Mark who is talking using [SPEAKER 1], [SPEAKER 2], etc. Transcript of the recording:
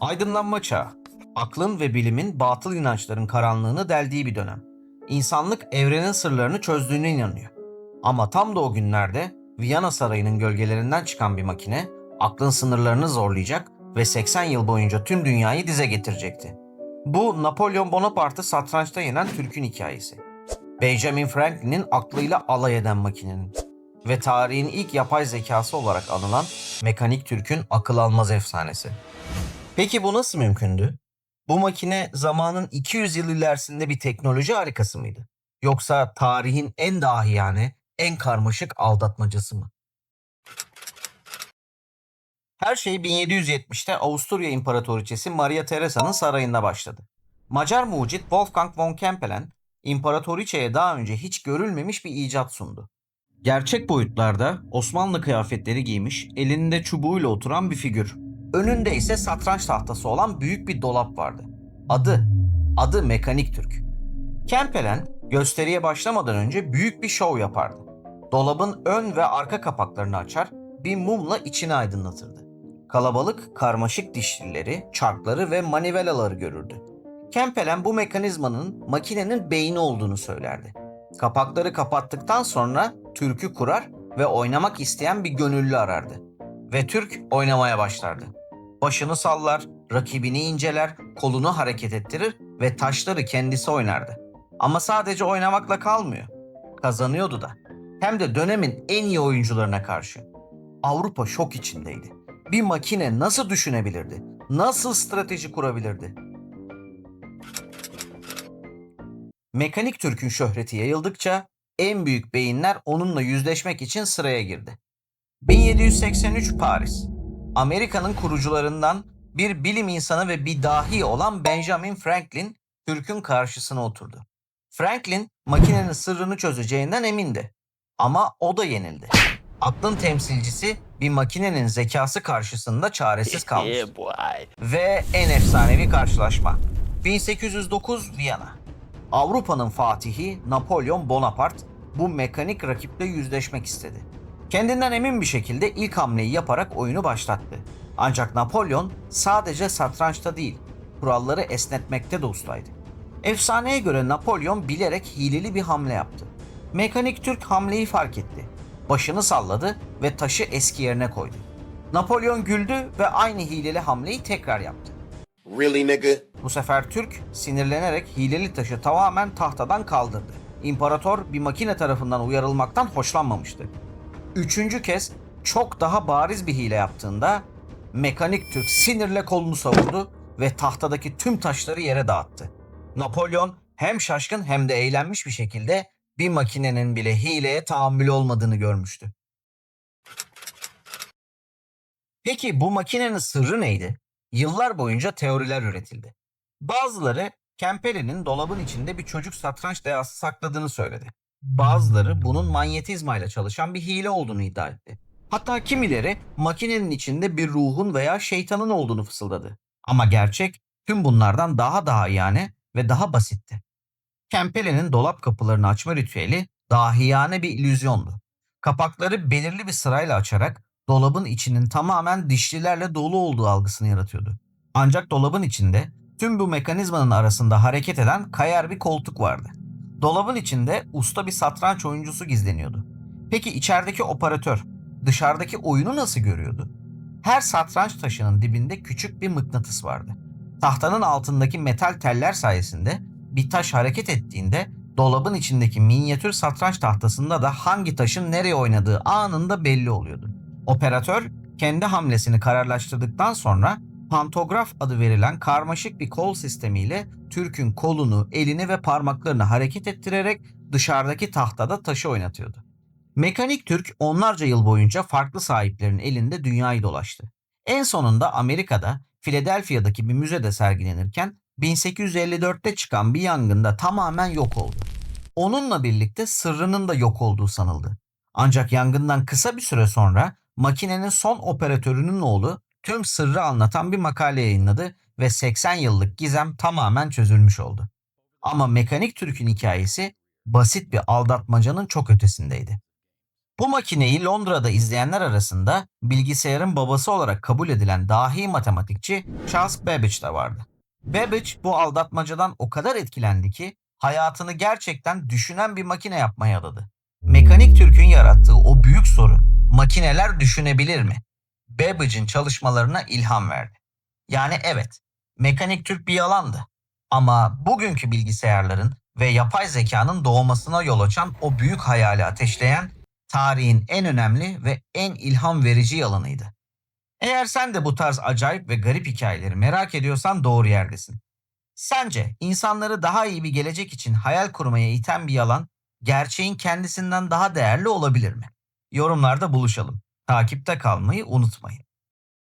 [SPEAKER 1] Aydınlanma çağı. Aklın ve bilimin batıl inançların karanlığını deldiği bir dönem. İnsanlık evrenin sırlarını çözdüğüne inanıyor. Ama tam da o günlerde Viyana Sarayı'nın gölgelerinden çıkan bir makine aklın sınırlarını zorlayacak ve 80 yıl boyunca tüm dünyayı dize getirecekti. Bu Napolyon Bonaparte'ı satrançta yenen Türk'ün hikayesi. Benjamin Franklin'in aklıyla alay eden makinenin ve tarihin ilk yapay zekası olarak anılan Mekanik Türk'ün akıl almaz efsanesi. Peki bu nasıl mümkündü? Bu makine zamanın 200 yıl ilerisinde bir teknoloji harikası mıydı? Yoksa tarihin en dahiyane, en karmaşık aldatmacası mı? Her şey 1770'te Avusturya İmparatoriçesi Maria Teresa'nın sarayında başladı. Macar mucit Wolfgang von Kempelen, imparatoriçeye daha önce hiç görülmemiş bir icat sundu. Gerçek boyutlarda Osmanlı kıyafetleri giymiş, elinde çubuğuyla oturan bir figür. Önünde ise satranç tahtası olan büyük bir dolap vardı. Adı, adı Mekanik Türk. Kempelen gösteriye başlamadan önce büyük bir şov yapardı. Dolabın ön ve arka kapaklarını açar, bir mumla içini aydınlatırdı. Kalabalık karmaşık dişlileri, çarkları ve manivelaları görürdü. Kempelen bu mekanizmanın makinenin beyni olduğunu söylerdi. Kapakları kapattıktan sonra türkü kurar ve oynamak isteyen bir gönüllü arardı. Ve Türk oynamaya başlardı. Başını sallar, rakibini inceler, kolunu hareket ettirir ve taşları kendisi oynardı. Ama sadece oynamakla kalmıyor. Kazanıyordu da. Hem de dönemin en iyi oyuncularına karşı. Avrupa şok içindeydi. Bir makine nasıl düşünebilirdi? Nasıl strateji kurabilirdi? Mekanik Türk'ün şöhreti yayıldıkça en büyük beyinler onunla yüzleşmek için sıraya girdi. 1783 Paris. Amerika'nın kurucularından bir bilim insanı ve bir dahi olan Benjamin Franklin Türk'ün karşısına oturdu. Franklin makinenin sırrını çözeceğinden emindi. Ama o da yenildi. Aklın temsilcisi bir makinenin zekası karşısında çaresiz
[SPEAKER 2] boy.
[SPEAKER 1] Ve en efsanevi karşılaşma. 1809 Viyana. Avrupa'nın fatihi Napolyon Bonaparte bu mekanik rakiple yüzleşmek istedi. Kendinden emin bir şekilde ilk hamleyi yaparak oyunu başlattı. Ancak Napolyon sadece satrançta değil, kuralları esnetmekte de ustaydı. Efsaneye göre Napolyon bilerek hileli bir hamle yaptı. Mekanik Türk hamleyi fark etti. Başını salladı ve taşı eski yerine koydu. Napolyon güldü ve aynı hileli hamleyi tekrar yaptı.
[SPEAKER 3] Really, nigga?
[SPEAKER 1] Bu sefer Türk sinirlenerek hileli taşı tamamen tahtadan kaldırdı. İmparator bir makine tarafından uyarılmaktan hoşlanmamıştı. Üçüncü kez çok daha bariz bir hile yaptığında mekanik Türk sinirle kolunu savurdu ve tahtadaki tüm taşları yere dağıttı. Napolyon hem şaşkın hem de eğlenmiş bir şekilde bir makinenin bile hileye tahammülü olmadığını görmüştü. Peki bu makinenin sırrı neydi? Yıllar boyunca teoriler üretildi. Bazıları Kempele'nin dolabın içinde bir çocuk satranç dehası sakladığını söyledi. Bazıları bunun manyetizmayla çalışan bir hile olduğunu iddia etti. Hatta kimileri makinenin içinde bir ruhun veya şeytanın olduğunu fısıldadı. Ama gerçek tüm bunlardan daha daha yani ve daha basitti. Kempele'nin dolap kapılarını açma ritüeli dahiyane bir illüzyondu. Kapakları belirli bir sırayla açarak dolabın içinin tamamen dişlilerle dolu olduğu algısını yaratıyordu. Ancak dolabın içinde tüm bu mekanizmanın arasında hareket eden kayar bir koltuk vardı. Dolabın içinde usta bir satranç oyuncusu gizleniyordu. Peki içerideki operatör dışarıdaki oyunu nasıl görüyordu? Her satranç taşının dibinde küçük bir mıknatıs vardı. Tahtanın altındaki metal teller sayesinde bir taş hareket ettiğinde dolabın içindeki minyatür satranç tahtasında da hangi taşın nereye oynadığı anında belli oluyordu. Operatör kendi hamlesini kararlaştırdıktan sonra pantograf adı verilen karmaşık bir kol sistemiyle Türk'ün kolunu, elini ve parmaklarını hareket ettirerek dışarıdaki tahtada taşı oynatıyordu. Mekanik Türk onlarca yıl boyunca farklı sahiplerin elinde dünyayı dolaştı. En sonunda Amerika'da Philadelphia'daki bir müzede sergilenirken 1854'te çıkan bir yangında tamamen yok oldu. Onunla birlikte sırrının da yok olduğu sanıldı. Ancak yangından kısa bir süre sonra makinenin son operatörünün oğlu tüm sırrı anlatan bir makale yayınladı ve 80 yıllık gizem tamamen çözülmüş oldu. Ama Mekanik Türk'ün hikayesi basit bir aldatmacanın çok ötesindeydi. Bu makineyi Londra'da izleyenler arasında bilgisayarın babası olarak kabul edilen dahi matematikçi Charles Babbage de vardı. Babbage bu aldatmacadan o kadar etkilendi ki hayatını gerçekten düşünen bir makine yapmaya adadı. Mekanik Türk'ün yarattığı o büyük soru, makineler düşünebilir mi? Babbage'in çalışmalarına ilham verdi. Yani evet, Mekanik Türk bir yalandı. Ama bugünkü bilgisayarların ve yapay zekanın doğmasına yol açan o büyük hayali ateşleyen tarihin en önemli ve en ilham verici yalanıydı. Eğer sen de bu tarz acayip ve garip hikayeleri merak ediyorsan doğru yerdesin. Sence insanları daha iyi bir gelecek için hayal kurmaya iten bir yalan gerçeğin kendisinden daha değerli olabilir mi? Yorumlarda buluşalım. Takipte kalmayı unutmayın.